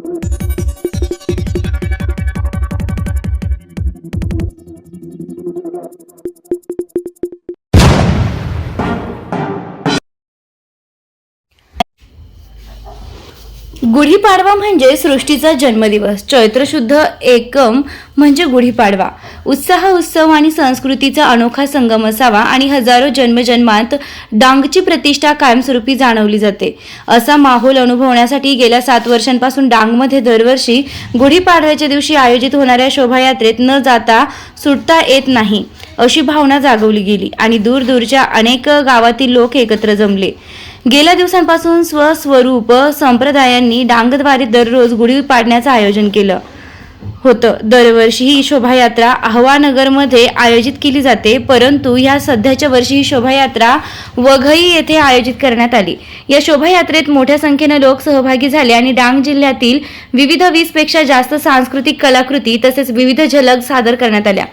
thank you Gudi Padwa म्हणजे सृष्टीचा जन्मदिवस. चैत्रशुद्ध एकम म्हणजे गुढीपाडवा. उत्साह उत्सव आणि संस्कृतीचा अनोखा संगम असावा आणि हजारो जन्मजन्मात डांगची प्रतिष्ठा कायमस्वरूपी जाणवली जाते. असा माहोल अनुभवण्यासाठी गेल्या सात वर्षांपासून डांगमध्ये दरवर्षी गुढीपाडव्याच्या दिवशी आयोजित होणाऱ्या शोभायात्रेत न जाता सुटता येत नाही अशी भावना जागवली गेली आणि दूरदूरच्या अनेक गावातील लोक एकत्र जमले. गेल्या दिवसांपासून स्वस्वरूप संप्रदायांनी डांगद्वारे दररोज गुढी पाडण्याचं आयोजन केलं. होतं. दरवर्षी ही शोभायात्रा अहवानगरमध्ये आयोजित केली जाते परंतु या सध्याच्या वर्षी ही शोभायात्रा वघई येथे आयोजित करण्यात आली. या शोभायात्रेत मोठ्या संख्येनं लोक सहभागी झाले आणि डांग जिल्ह्यातील विविध वीसपेक्षा जास्त सांस्कृतिक कलाकृती तसेच विविध झलक सादर करण्यात आल्या.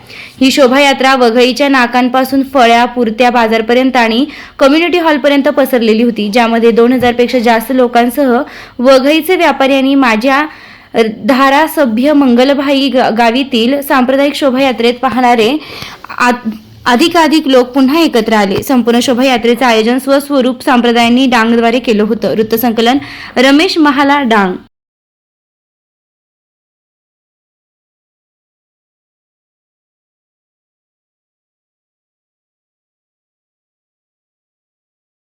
ही शोभायात्रा वघईच्या नाकांपासून फळ्या पुरत्या बाजारपर्यंत आणि कम्युनिटी हॉलपर्यंत पसरलेली होती ज्यामध्ये दोन हजारपेक्षा जास्त लोकांसह वघईचे व्यापारी आणि माझ्या धारासभ्य मंगलभाई गावीतील सांप्रदायिक शोभायात्रेत पाहणारे आ- अधिकाधिक लोक पुन्हा एकत्र आले. संपूर्ण शोभायात्रेचं आयोजन स्वस्वरूप संप्रदायांनी डांगद्वारे केलं होतं. वृत्तसंकलन रमेश महाला डांग